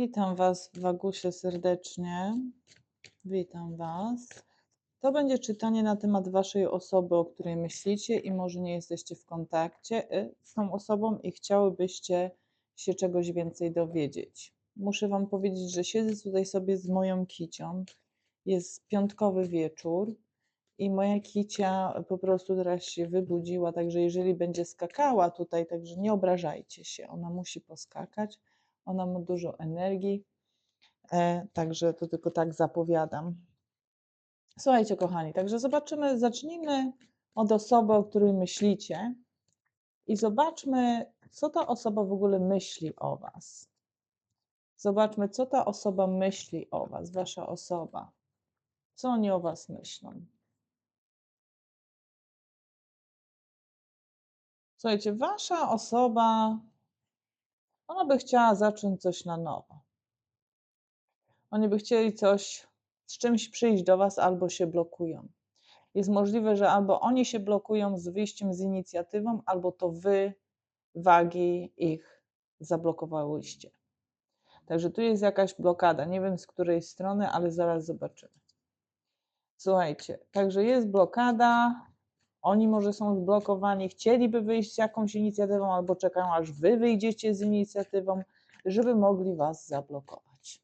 Witam Was, Wagusie, serdecznie. Witam Was. To będzie czytanie na temat Waszej osoby, o której myślicie i może nie jesteście w kontakcie y, z tą osobą i chciałybyście się czegoś więcej dowiedzieć. Muszę Wam powiedzieć, że siedzę tutaj sobie z moją kicią. Jest piątkowy wieczór i moja kicia po prostu teraz się wybudziła, także jeżeli będzie skakała tutaj, także nie obrażajcie się, ona musi poskakać ona ma dużo energii, e, także to tylko tak zapowiadam. Słuchajcie, kochani, także zobaczymy, zacznijmy od osoby, o której myślicie i zobaczmy, co ta osoba w ogóle myśli o Was. Zobaczmy, co ta osoba myśli o Was, Wasza osoba. Co oni o Was myślą? Słuchajcie, Wasza osoba ona by chciała zacząć coś na nowo. Oni by chcieli coś, z czymś przyjść do Was albo się blokują. Jest możliwe, że albo oni się blokują z wyjściem z inicjatywą, albo to Wy, wagi, ich zablokowałyście. Także tu jest jakaś blokada. Nie wiem z której strony, ale zaraz zobaczymy. Słuchajcie, także jest blokada, oni może są zblokowani, chcieliby wyjść z jakąś inicjatywą albo czekają, aż wy wyjdziecie z inicjatywą, żeby mogli was zablokować.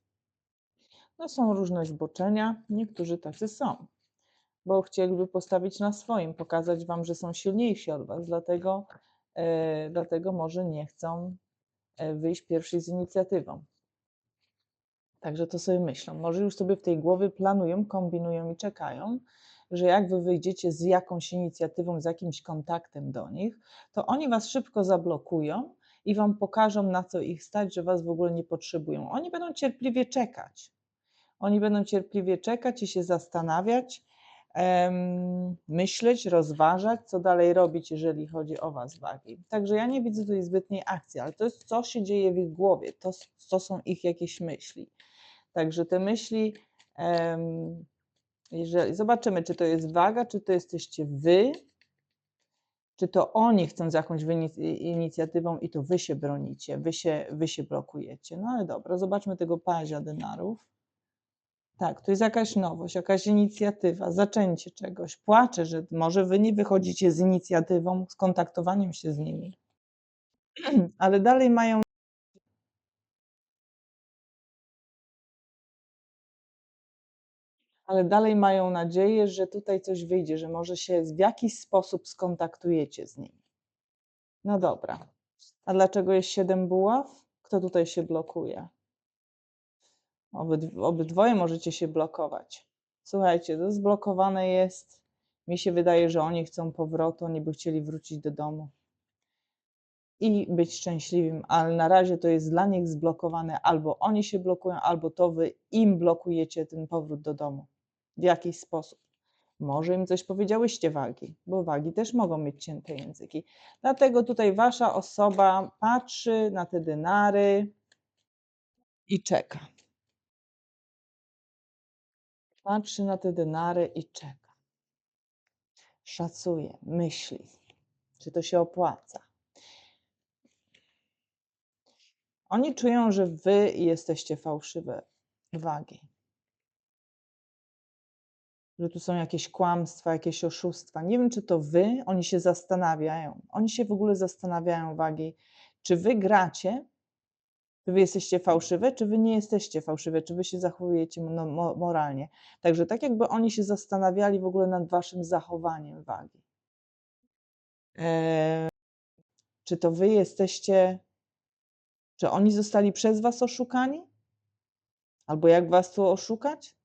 No są różne zboczenia, niektórzy tacy są, bo chcieliby postawić na swoim, pokazać wam, że są silniejsi od was, dlatego, e, dlatego może nie chcą e, wyjść pierwszy z inicjatywą. Także to sobie myślą. Może już sobie w tej głowie planują, kombinują i czekają, że jak wy wyjdziecie z jakąś inicjatywą, z jakimś kontaktem do nich, to oni was szybko zablokują i wam pokażą, na co ich stać, że was w ogóle nie potrzebują. Oni będą cierpliwie czekać. Oni będą cierpliwie czekać i się zastanawiać, myśleć, rozważać, co dalej robić, jeżeli chodzi o was wagi. Także ja nie widzę tutaj zbytniej akcji, ale to jest, co się dzieje w ich głowie, to, to są ich jakieś myśli. Także te myśli jeżeli, zobaczymy, czy to jest waga, czy to jesteście wy, czy to oni chcą z jakąś inicjatywą i to wy się bronicie, wy się, wy się blokujecie. No ale dobra, zobaczmy tego pazia denarów. Tak, to jest jakaś nowość, jakaś inicjatywa, zaczęcie czegoś. Płaczę, że może wy nie wychodzicie z inicjatywą, z kontaktowaniem się z nimi, ale dalej mają ale dalej mają nadzieję, że tutaj coś wyjdzie, że może się w jakiś sposób skontaktujecie z nimi. No dobra. A dlaczego jest siedem buław? Kto tutaj się blokuje? Obyd obydwoje możecie się blokować. Słuchajcie, to zblokowane jest. Mi się wydaje, że oni chcą powrotu, oni by chcieli wrócić do domu i być szczęśliwym, ale na razie to jest dla nich zblokowane. Albo oni się blokują, albo to wy im blokujecie ten powrót do domu w jakiś sposób. Może im coś powiedziałyście wagi, bo wagi też mogą mieć cięte języki. Dlatego tutaj wasza osoba patrzy na te denary i czeka. Patrzy na te denary i czeka. Szacuje, myśli, czy to się opłaca. Oni czują, że wy jesteście fałszywe wagi że tu są jakieś kłamstwa, jakieś oszustwa. Nie wiem, czy to wy, oni się zastanawiają. Oni się w ogóle zastanawiają, wagi, czy wy gracie, czy wy jesteście fałszywe, czy wy nie jesteście fałszywe, czy wy się zachowujecie no, moralnie. Także tak jakby oni się zastanawiali w ogóle nad waszym zachowaniem wagi. Eee, czy to wy jesteście, czy oni zostali przez was oszukani? Albo jak was tu oszukać?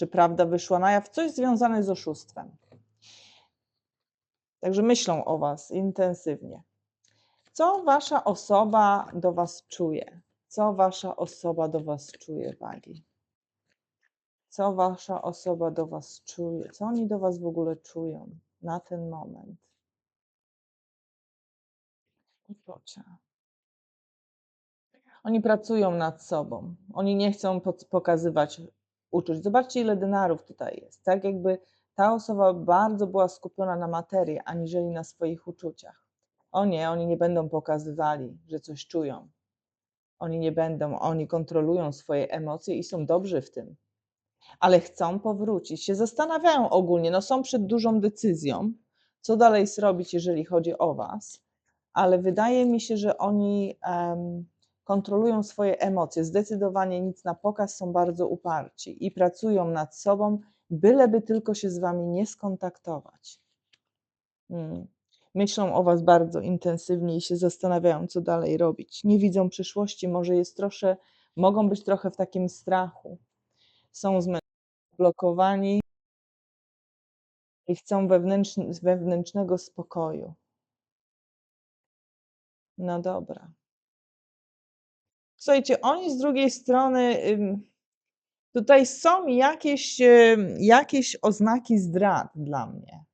Czy prawda wyszła na jaw, coś związane z oszustwem. Także myślą o Was intensywnie. Co Wasza osoba do Was czuje? Co Wasza osoba do Was czuje, wagi? Co Wasza osoba do Was czuje? Co oni do Was w ogóle czują na ten moment? Uczucia. Oni pracują nad sobą. Oni nie chcą pokazywać uczuć. Zobaczcie, ile denarów tutaj jest. Tak jakby ta osoba bardzo była skupiona na materii, aniżeli na swoich uczuciach. O nie, oni nie będą pokazywali, że coś czują. Oni nie będą, oni kontrolują swoje emocje i są dobrzy w tym. Ale chcą powrócić, się zastanawiają ogólnie, no są przed dużą decyzją, co dalej zrobić, jeżeli chodzi o Was, ale wydaje mi się, że oni em, kontrolują swoje emocje, zdecydowanie nic na pokaz, są bardzo uparci i pracują nad sobą, byleby tylko się z Wami nie skontaktować. Mm. Myślą o Was bardzo intensywnie i się zastanawiają, co dalej robić. Nie widzą przyszłości, może jest trosze, mogą być trochę w takim strachu. Są zmęczeni, blokowani i chcą wewnętrzn- wewnętrznego spokoju. No dobra. Słuchajcie, oni z drugiej strony, tutaj są jakieś, jakieś oznaki zdrad dla mnie,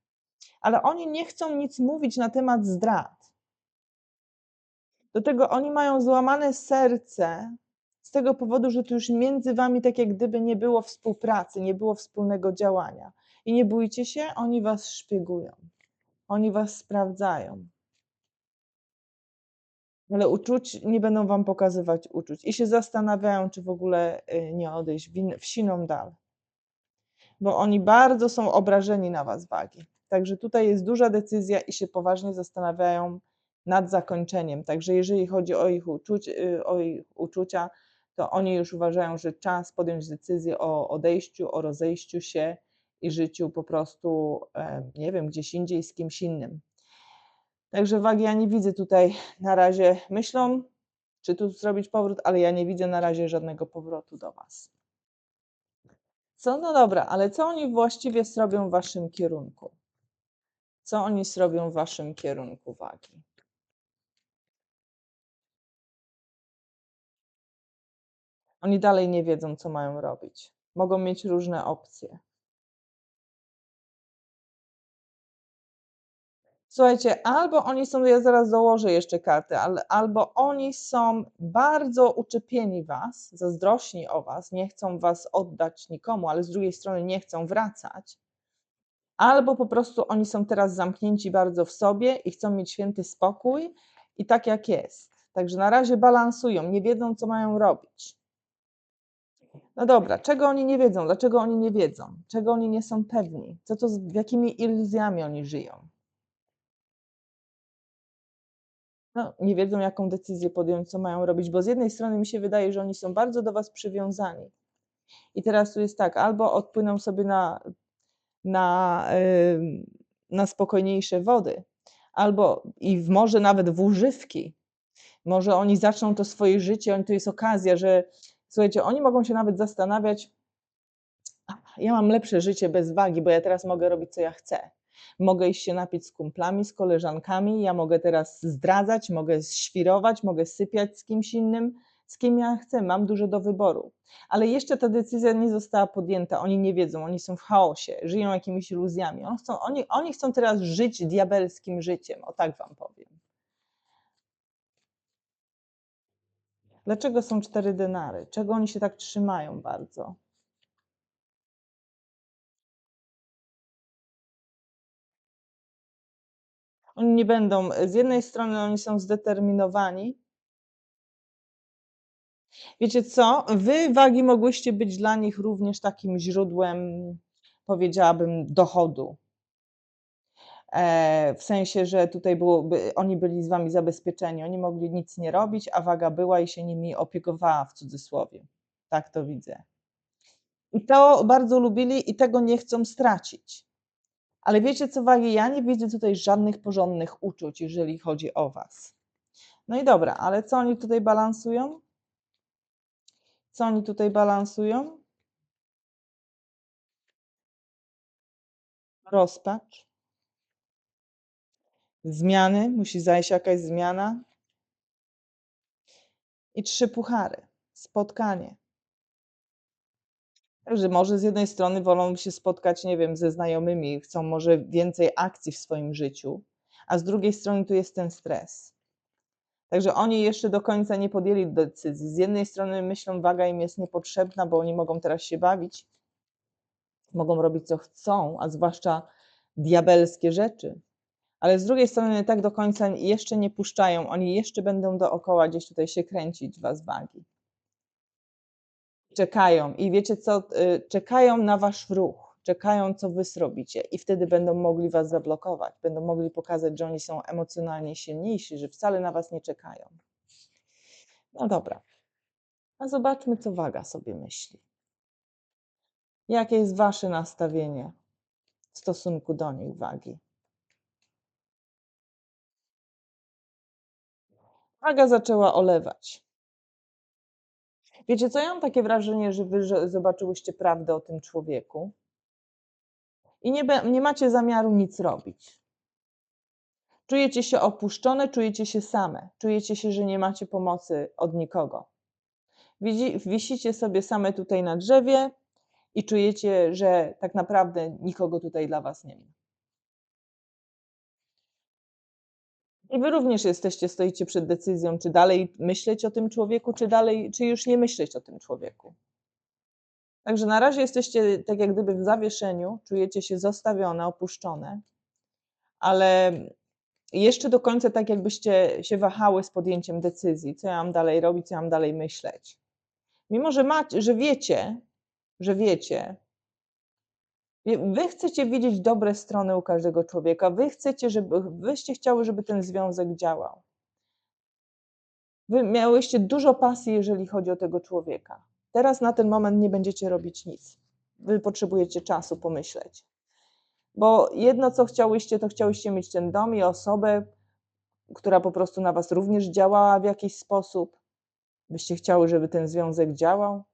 ale oni nie chcą nic mówić na temat zdrad. Do tego oni mają złamane serce z tego powodu, że tu już między wami tak jak gdyby nie było współpracy, nie było wspólnego działania. I nie bójcie się, oni was szpiegują. Oni was sprawdzają. Ale uczuć nie będą wam pokazywać uczuć i się zastanawiają, czy w ogóle y, nie odejść w, in, w siną dal. Bo oni bardzo są obrażeni na was wagi. Także tutaj jest duża decyzja i się poważnie zastanawiają nad zakończeniem. Także jeżeli chodzi o ich, uczuć, y, o ich uczucia, to oni już uważają, że czas podjąć decyzję o odejściu, o rozejściu się i życiu po prostu, nie wiem, gdzieś indziej z kimś innym. Także wagi ja nie widzę tutaj na razie, myślą, czy tu zrobić powrót, ale ja nie widzę na razie żadnego powrotu do Was. Co? No dobra, ale co oni właściwie zrobią w Waszym kierunku? Co oni zrobią w Waszym kierunku wagi? Oni dalej nie wiedzą, co mają robić. Mogą mieć różne opcje. Słuchajcie, albo oni są, ja zaraz dołożę jeszcze karty, ale albo oni są bardzo uczepieni was, zazdrośni o was, nie chcą was oddać nikomu, ale z drugiej strony nie chcą wracać. Albo po prostu oni są teraz zamknięci bardzo w sobie i chcą mieć święty spokój i tak jak jest. Także na razie balansują, nie wiedzą, co mają robić. No dobra, czego oni nie wiedzą? Dlaczego oni nie wiedzą? Czego oni nie są pewni? Co to, z- jakimi iluzjami oni żyją? No, nie wiedzą, jaką decyzję podjąć, co mają robić, bo z jednej strony mi się wydaje, że oni są bardzo do Was przywiązani. I teraz tu jest tak, albo odpłyną sobie na, na, na spokojniejsze wody, albo i w, może nawet w używki. Może oni zaczną to swoje życie, to jest okazja, że słuchajcie, oni mogą się nawet zastanawiać, ja mam lepsze życie bez wagi, bo ja teraz mogę robić, co ja chcę. Mogę iść się napić z kumplami, z koleżankami, ja mogę teraz zdradzać, mogę świrować, mogę sypiać z kimś innym, z kim ja chcę, mam dużo do wyboru. Ale jeszcze ta decyzja nie została podjęta, oni nie wiedzą, oni są w chaosie, żyją jakimiś iluzjami. Oni chcą, oni, oni chcą teraz żyć diabelskim życiem, o tak wam powiem. Dlaczego są cztery denary? Czego oni się tak trzymają bardzo? Oni nie będą, z jednej strony oni są zdeterminowani. Wiecie co? Wy, wagi, mogłyście być dla nich również takim źródłem, powiedziałabym, dochodu. E, w sensie, że tutaj oni byli z wami zabezpieczeni, oni mogli nic nie robić, a waga była i się nimi opiekowała w cudzysłowie. Tak to widzę. I to bardzo lubili i tego nie chcą stracić. Ale wiecie co, wagi, ja nie widzę tutaj żadnych porządnych uczuć, jeżeli chodzi o was. No i dobra, ale co oni tutaj balansują? Co oni tutaj balansują? Rozpacz. Zmiany, musi zajść jakaś zmiana. I trzy puchary. Spotkanie. Także może z jednej strony wolą się spotkać, nie wiem, ze znajomymi, chcą może więcej akcji w swoim życiu, a z drugiej strony tu jest ten stres. Także oni jeszcze do końca nie podjęli decyzji. Z jednej strony myślą, waga im jest niepotrzebna, bo oni mogą teraz się bawić, mogą robić co chcą, a zwłaszcza diabelskie rzeczy. Ale z drugiej strony tak do końca jeszcze nie puszczają, oni jeszcze będą dookoła gdzieś tutaj się kręcić was wagi. Czekają i wiecie co, y, czekają na wasz ruch, czekają co wy zrobicie i wtedy będą mogli was zablokować, będą mogli pokazać, że oni są emocjonalnie silniejsi, że wcale na was nie czekają. No dobra, a zobaczmy co waga sobie myśli. Jakie jest wasze nastawienie w stosunku do nich wagi? Waga zaczęła olewać. Wiecie co, ja mam takie wrażenie, że wy zobaczyłyście prawdę o tym człowieku i nie, nie macie zamiaru nic robić. Czujecie się opuszczone, czujecie się same, czujecie się, że nie macie pomocy od nikogo. Widzi, wisicie sobie same tutaj na drzewie i czujecie, że tak naprawdę nikogo tutaj dla was nie ma. I wy również jesteście, stoicie przed decyzją, czy dalej myśleć o tym człowieku, czy dalej, czy już nie myśleć o tym człowieku. Także na razie jesteście tak jak gdyby w zawieszeniu, czujecie się zostawione, opuszczone, ale jeszcze do końca tak jakbyście się wahały z podjęciem decyzji, co ja mam dalej robić, co ja mam dalej myśleć. Mimo, że, macie, że wiecie, że wiecie, Wy chcecie widzieć dobre strony u każdego człowieka. Wy chcecie, żeby, wyście chciały, żeby ten związek działał. Wy miałyście dużo pasji, jeżeli chodzi o tego człowieka. Teraz na ten moment nie będziecie robić nic. Wy potrzebujecie czasu pomyśleć. Bo jedno, co chciałyście, to chciałyście mieć ten dom i osobę, która po prostu na was również działała w jakiś sposób. Byście chciały, żeby ten związek działał.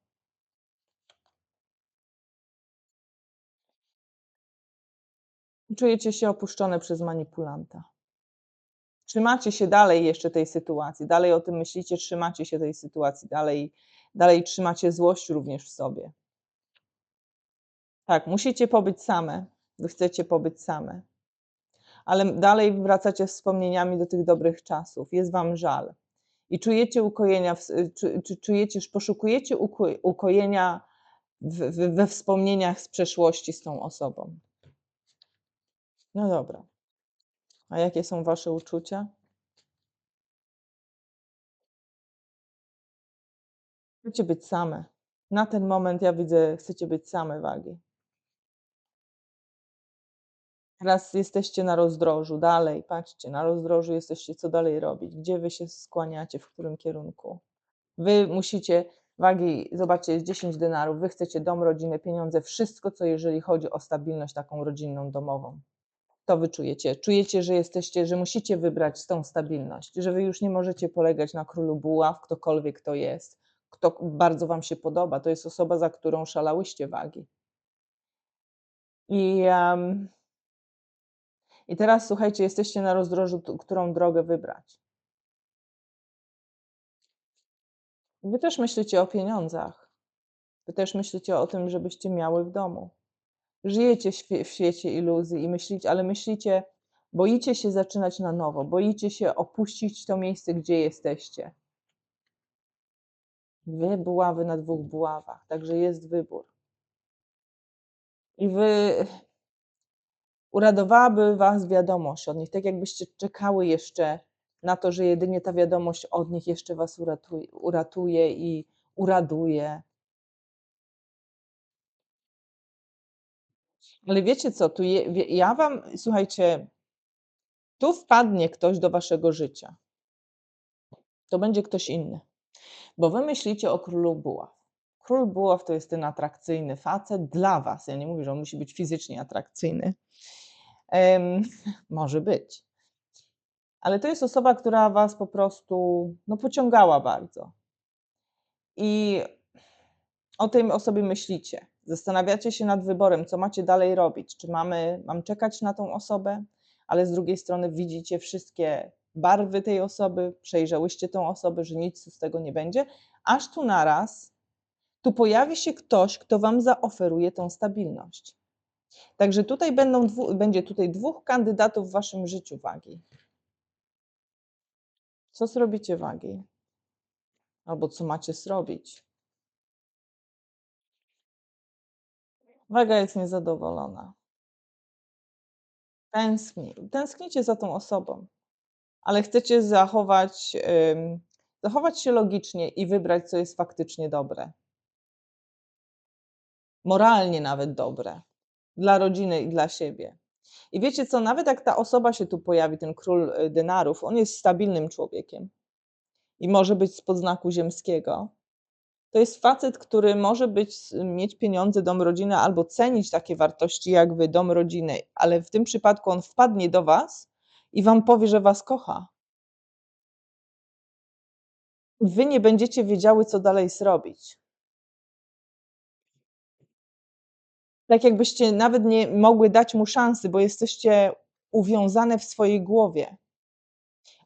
Czujecie się opuszczone przez manipulanta. Trzymacie się dalej jeszcze tej sytuacji, dalej o tym myślicie, trzymacie się tej sytuacji, dalej, dalej trzymacie złość również w sobie. Tak, musicie pobyć same, wy chcecie pobyć same, ale dalej wracacie wspomnieniami do tych dobrych czasów, jest wam żal i czujecie ukojenia, czujecie, poszukujecie ukojenia we wspomnieniach z przeszłości z tą osobą. No dobra. A jakie są wasze uczucia? Chcecie być same. Na ten moment ja widzę, chcecie być same wagi. Teraz jesteście na rozdrożu, dalej, patrzcie, na rozdrożu jesteście, co dalej robić, gdzie wy się skłaniacie, w którym kierunku. Wy musicie, wagi, zobaczcie, jest 10 denarów, wy chcecie dom, rodzinę, pieniądze, wszystko, co jeżeli chodzi o stabilność taką rodzinną, domową to wy czujecie. Czujecie, że jesteście, że musicie wybrać tą stabilność, że wy już nie możecie polegać na królu buław, ktokolwiek to jest, kto bardzo wam się podoba. To jest osoba, za którą szalałyście wagi. I, um, i teraz słuchajcie, jesteście na rozdrożu, którą drogę wybrać. Wy też myślicie o pieniądzach. Wy też myślicie o tym, żebyście miały w domu żyjecie w świecie iluzji i myślicie, ale myślicie, boicie się zaczynać na nowo, boicie się opuścić to miejsce, gdzie jesteście. Wy buławy na dwóch buławach, także jest wybór. I wy uradowałaby was wiadomość od nich, tak jakbyście czekały jeszcze na to, że jedynie ta wiadomość od nich jeszcze was uratuje, uratuje i uraduje. Ale wiecie co, tu je, ja wam, słuchajcie, tu wpadnie ktoś do waszego życia. To będzie ktoś inny. Bo wy myślicie o królu buław. Król buław to jest ten atrakcyjny facet dla was. Ja nie mówię, że on musi być fizycznie atrakcyjny. Um, może być. Ale to jest osoba, która was po prostu no, pociągała bardzo. I o tej osobie myślicie. Zastanawiacie się nad wyborem, co macie dalej robić. Czy mamy, mam czekać na tą osobę, ale z drugiej strony widzicie wszystkie barwy tej osoby, przejrzałyście tą osobę, że nic z tego nie będzie, aż tu naraz tu pojawi się ktoś, kto wam zaoferuje tą stabilność. Także tutaj będą dwu, będzie tutaj dwóch kandydatów w waszym życiu wagi. Co zrobicie wagi? Albo co macie zrobić? Waga jest niezadowolona. Tęskni tęsknicie za tą osobą, ale chcecie zachować, zachować się logicznie i wybrać, co jest faktycznie dobre. Moralnie nawet dobre. Dla rodziny i dla siebie. I wiecie co, nawet jak ta osoba się tu pojawi, ten król, y, denarów, on jest stabilnym człowiekiem i może być spod znaku ziemskiego. To jest facet, który może być mieć pieniądze, dom, rodzinę albo cenić takie wartości jak wy, dom, rodzinę, ale w tym przypadku on wpadnie do was i wam powie, że was kocha. Wy nie będziecie wiedziały, co dalej zrobić. Tak jakbyście nawet nie mogły dać mu szansy, bo jesteście uwiązane w swojej głowie.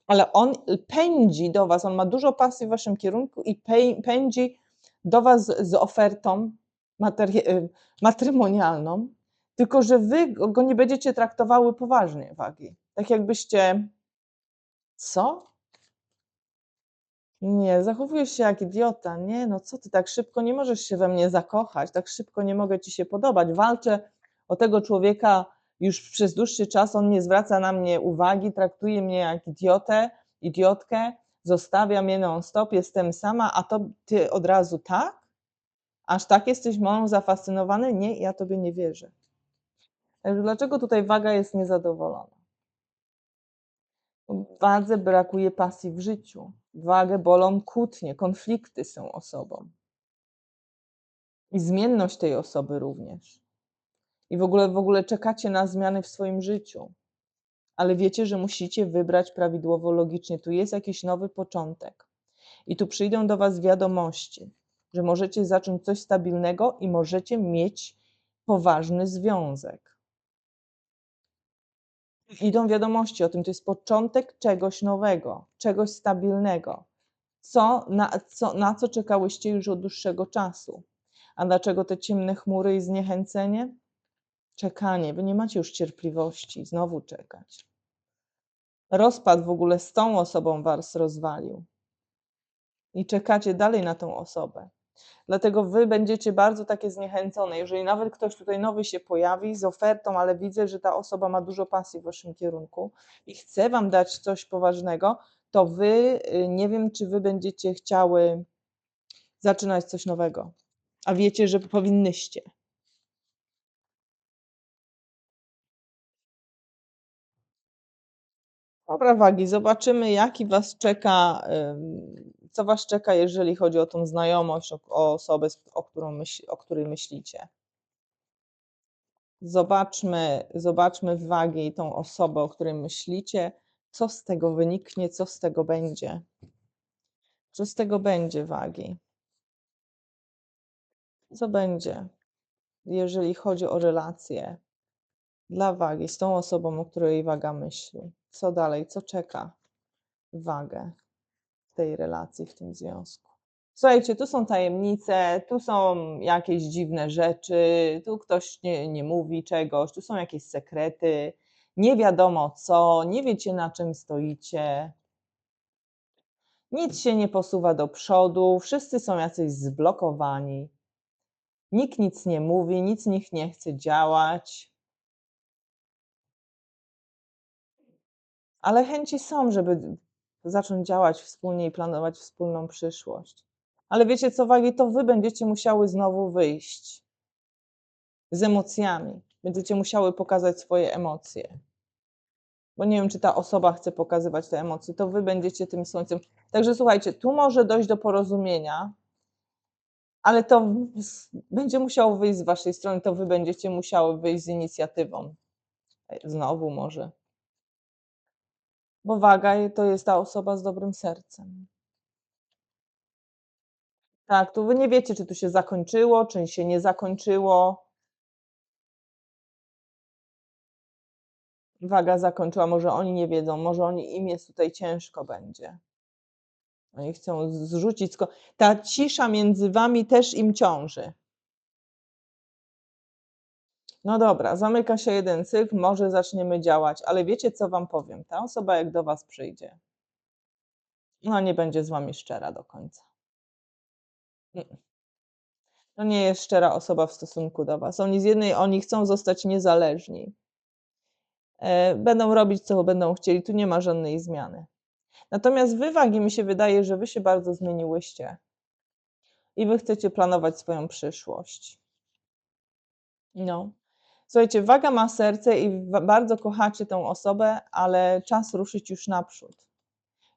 Ale on pędzi do was, on ma dużo pasji w waszym kierunku i pę pędzi do was z ofertą y, matrymonialną, tylko że wy go nie będziecie traktowały poważnie, wagi. Tak jakbyście co? Nie, zachowujesz się jak idiota. Nie, no co ty, tak szybko nie możesz się we mnie zakochać, tak szybko nie mogę ci się podobać. Walczę o tego człowieka już przez dłuższy czas, on nie zwraca na mnie uwagi, traktuje mnie jak idiotę, idiotkę, zostawia mnie non-stop, jestem sama, a to ty od razu tak? Aż tak jesteś mną zafascynowany? Nie, ja tobie nie wierzę. Dlaczego tutaj waga jest niezadowolona? Wadze brakuje pasji w życiu. Wagę bolą kłótnie, konflikty tą osobą. I zmienność tej osoby również. I w ogóle, w ogóle czekacie na zmiany w swoim życiu. Ale wiecie, że musicie wybrać prawidłowo, logicznie. Tu jest jakiś nowy początek. I tu przyjdą do Was wiadomości, że możecie zacząć coś stabilnego i możecie mieć poważny związek. Idą wiadomości o tym, to jest początek czegoś nowego, czegoś stabilnego, co, na, co, na co czekałyście już od dłuższego czasu. A dlaczego te ciemne chmury i zniechęcenie? Czekanie, wy nie macie już cierpliwości, znowu czekać. Rozpad w ogóle z tą osobą was rozwalił. I czekacie dalej na tą osobę. Dlatego wy będziecie bardzo takie zniechęcone. Jeżeli nawet ktoś tutaj nowy się pojawi z ofertą, ale widzę, że ta osoba ma dużo pasji w waszym kierunku i chce wam dać coś poważnego, to wy, y, nie wiem, czy wy będziecie chciały zaczynać coś nowego. A wiecie, że powinnyście. Dobra, wagi, zobaczymy, jaki was czeka, co was czeka, jeżeli chodzi o tą znajomość, o, osobę, o, którą myśl, o której myślicie. Zobaczmy, zobaczmy wagi tą osobę, o której myślicie, co z tego wyniknie, co z tego będzie. Co z tego będzie wagi? Co będzie, jeżeli chodzi o relacje dla wagi z tą osobą, o której waga myśli? Co dalej, co czeka wagę w tej relacji, w tym związku? Słuchajcie, tu są tajemnice, tu są jakieś dziwne rzeczy, tu ktoś nie, nie mówi czegoś, tu są jakieś sekrety, nie wiadomo co, nie wiecie na czym stoicie. Nic się nie posuwa do przodu, wszyscy są jacyś zblokowani. Nikt nic nie mówi, nic nikt nie chce działać. Ale chęci są, żeby zacząć działać wspólnie i planować wspólną przyszłość. Ale wiecie co, wagi, to wy będziecie musiały znowu wyjść z emocjami. Będziecie musiały pokazać swoje emocje. Bo nie wiem, czy ta osoba chce pokazywać te emocje, to wy będziecie tym słońcem. Także słuchajcie, tu może dojść do porozumienia, ale to będzie musiało wyjść z waszej strony, to wy będziecie musiały wyjść z inicjatywą. Znowu może. Bo waga to jest ta osoba z dobrym sercem. Tak, tu wy nie wiecie, czy to się zakończyło, czy się nie zakończyło. Waga zakończyła, może oni nie wiedzą, może oni, im jest tutaj ciężko będzie. Oni chcą zrzucić. Ta cisza między wami też im ciąży. No dobra, zamyka się jeden cykl, może zaczniemy działać, ale wiecie, co wam powiem? Ta osoba, jak do was przyjdzie, no nie będzie z wami szczera do końca. To nie jest szczera osoba w stosunku do was. Oni z jednej, oni chcą zostać niezależni. e, będą robić, co będą chcieli, tu nie ma żadnej zmiany. Natomiast wy, wagi, mi się wydaje, że wy się bardzo zmieniłyście i wy chcecie planować swoją przyszłość. No. Słuchajcie, waga ma serce i bardzo kochacie tę osobę, ale czas ruszyć już naprzód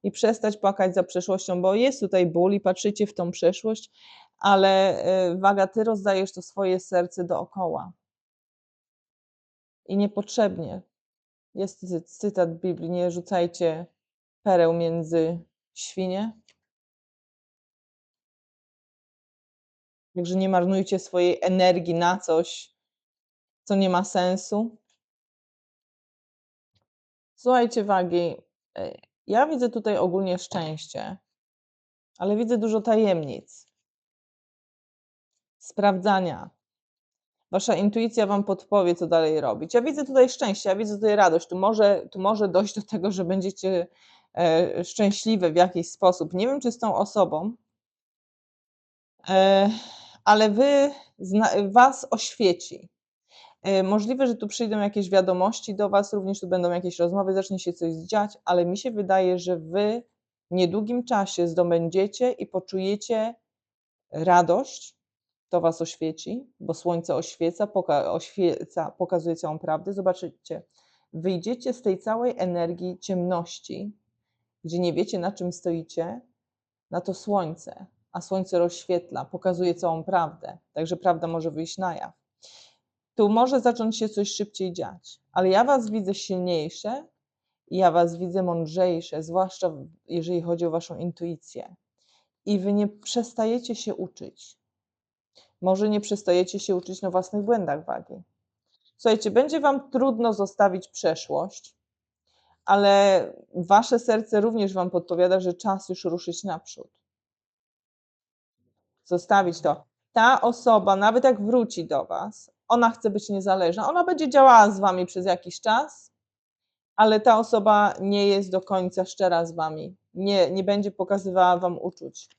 i przestać płakać za przeszłością, bo jest tutaj ból i patrzycie w tą przeszłość, ale y, waga, ty rozdajesz to swoje serce dookoła. I niepotrzebnie. Jest cy- cytat Biblii, nie rzucajcie pereł między świnie. Także nie marnujcie swojej energii na coś, co nie ma sensu. Słuchajcie, wagi, y, ja widzę tutaj ogólnie szczęście, ale widzę dużo tajemnic, sprawdzania. Wasza intuicja wam podpowie, co dalej robić. Ja widzę tutaj szczęście, ja widzę tutaj radość. Tu może, tu może dojść do tego, że będziecie e, szczęśliwe w jakiś sposób. Nie wiem, czy z tą osobą, e, ale wy, zna, was oświeci. E, Możliwe, że tu przyjdą jakieś wiadomości do Was, również tu będą jakieś rozmowy, zacznie się coś dziać, ale mi się wydaje, że Wy w niedługim czasie zdobędziecie i poczujecie radość. To Was oświeci, bo słońce oświeca, poka oświeca, pokazuje całą prawdę. Zobaczycie, wyjdziecie z tej całej energii ciemności, gdzie nie wiecie, na czym stoicie, na to słońce, a słońce rozświetla, pokazuje całą prawdę. Także prawda może wyjść na jaw tu może zacząć się coś szybciej dziać, ale ja Was widzę silniejsze i ja Was widzę mądrzejsze, zwłaszcza jeżeli chodzi o Waszą intuicję. I Wy nie przestajecie się uczyć. Może nie przestajecie się uczyć na własnych błędach wagi. Słuchajcie, będzie Wam trudno zostawić przeszłość, ale Wasze serce również Wam podpowiada, że czas już ruszyć naprzód. Zostawić to. Ta osoba, nawet jak wróci do Was, ona chce być niezależna. Ona będzie działała z Wami przez jakiś czas, ale ta osoba nie jest do końca szczera z Wami. Nie, nie będzie pokazywała Wam uczuć.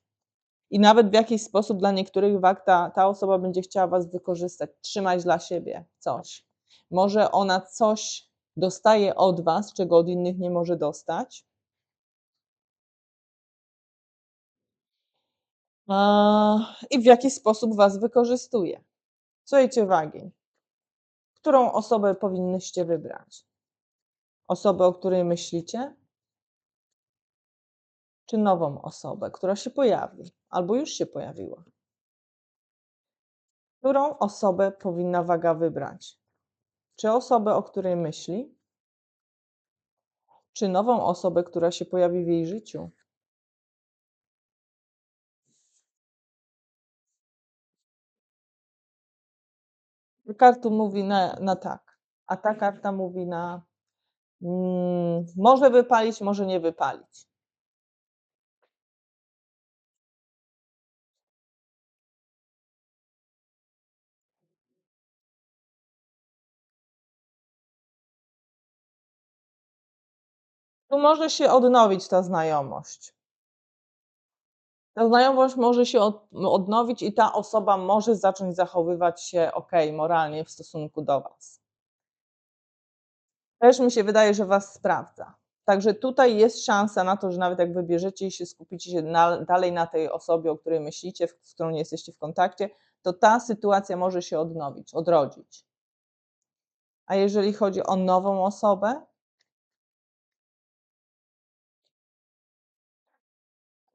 I nawet w jakiś sposób dla niektórych wag ta, ta osoba będzie chciała Was wykorzystać, trzymać dla siebie coś. Może ona coś dostaje od Was, czego od innych nie może dostać. I w jakiś sposób Was wykorzystuje. Słuchajcie, wagi. Którą osobę powinnyście wybrać? Osobę, o której myślicie? Czy nową osobę, która się pojawi albo już się pojawiła? Którą osobę powinna waga wybrać? Czy osobę, o której myśli? Czy nową osobę, która się pojawi w jej życiu? Karta mówi na, na tak, a ta karta mówi na mm, może wypalić, może nie wypalić. Tu może się odnowić ta znajomość. Ta znajomość może się od, odnowić i ta osoba może zacząć zachowywać się ok, moralnie w stosunku do Was. Też mi się wydaje, że Was sprawdza. Także tutaj jest szansa na to, że nawet jak wybierzecie i się skupicie się na, dalej na tej osobie, o której myślicie, z którą nie jesteście w kontakcie, to ta sytuacja może się odnowić, odrodzić. A jeżeli chodzi o nową osobę,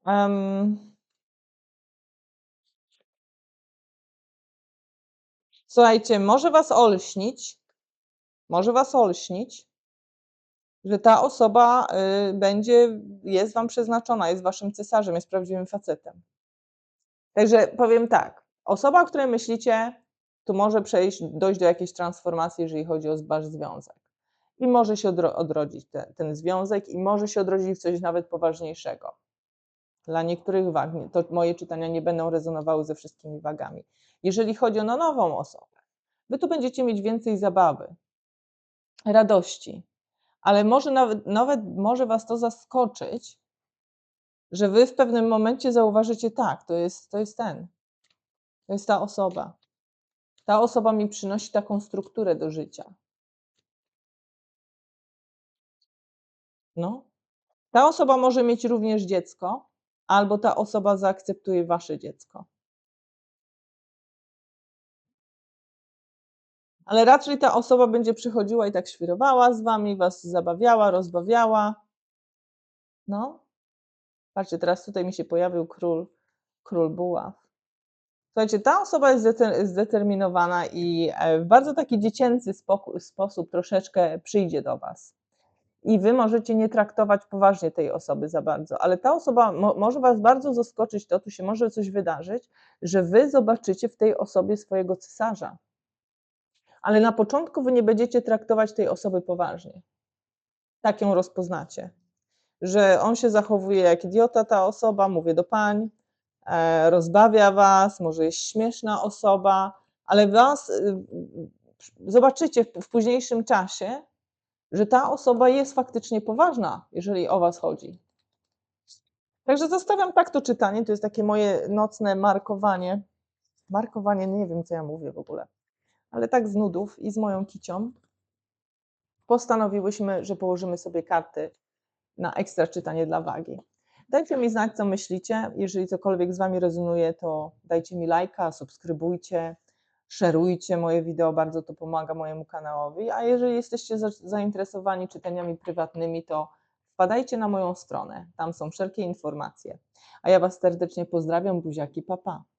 em, słuchajcie, może Was olśnić, może Was olśnić, że ta osoba y, będzie, jest Wam przeznaczona, jest Waszym cesarzem, jest prawdziwym facetem. Także powiem tak, osoba, o której myślicie, tu może przejść, dojść do jakiejś transformacji, jeżeli chodzi o Wasz związek. I może się odro- odrodzić te, ten związek i może się odrodzić w coś nawet poważniejszego. Dla niektórych wag, to moje czytania nie będą rezonowały ze wszystkimi wagami. Jeżeli chodzi o no- nową osobę, Wy tu będziecie mieć więcej zabawy, radości, ale może nawet, nawet może Was to zaskoczyć, że Wy w pewnym momencie zauważycie, tak, to jest, to jest ten, to jest ta osoba. Ta osoba mi przynosi taką strukturę do życia. No. Ta osoba może mieć również dziecko, albo ta osoba zaakceptuje wasze dziecko. Ale raczej ta osoba będzie przychodziła i tak świrowała z wami, was zabawiała, rozbawiała. No. Patrzcie, teraz tutaj mi się pojawił król, król buław. Słuchajcie, ta osoba jest zdeter- zdeterminowana i e, w bardzo taki dziecięcy spoko- sposób troszeczkę przyjdzie do was. I wy możecie nie traktować poważnie tej osoby za bardzo, ale ta osoba mo- może was bardzo zaskoczyć, to tu się może coś wydarzyć, że wy zobaczycie w tej osobie swojego cesarza. Ale na początku wy nie będziecie traktować tej osoby poważnie. Tak ją rozpoznacie. Że on się zachowuje jak idiota, ta osoba, mówię do pań, e, rozbawia was, może jest śmieszna osoba, ale was y, zobaczycie w, w późniejszym czasie, że ta osoba jest faktycznie poważna, jeżeli o was chodzi. Także zostawiam tak to czytanie, to jest takie moje nocne markowanie. Markowanie, nie wiem co ja mówię w ogóle, ale tak z nudów i z moją kicią postanowiłyśmy, że położymy sobie karty na ekstra czytanie dla wagi. Dajcie mi znać, co myślicie. Jeżeli cokolwiek z Wami rezonuje, to dajcie mi lajka, subskrybujcie, szerujcie moje wideo, bardzo to pomaga mojemu kanałowi. A jeżeli jesteście za- zainteresowani czytaniami prywatnymi, to wpadajcie na moją stronę. Tam są wszelkie informacje. A ja Was serdecznie pozdrawiam, buziaki, papa. Pa.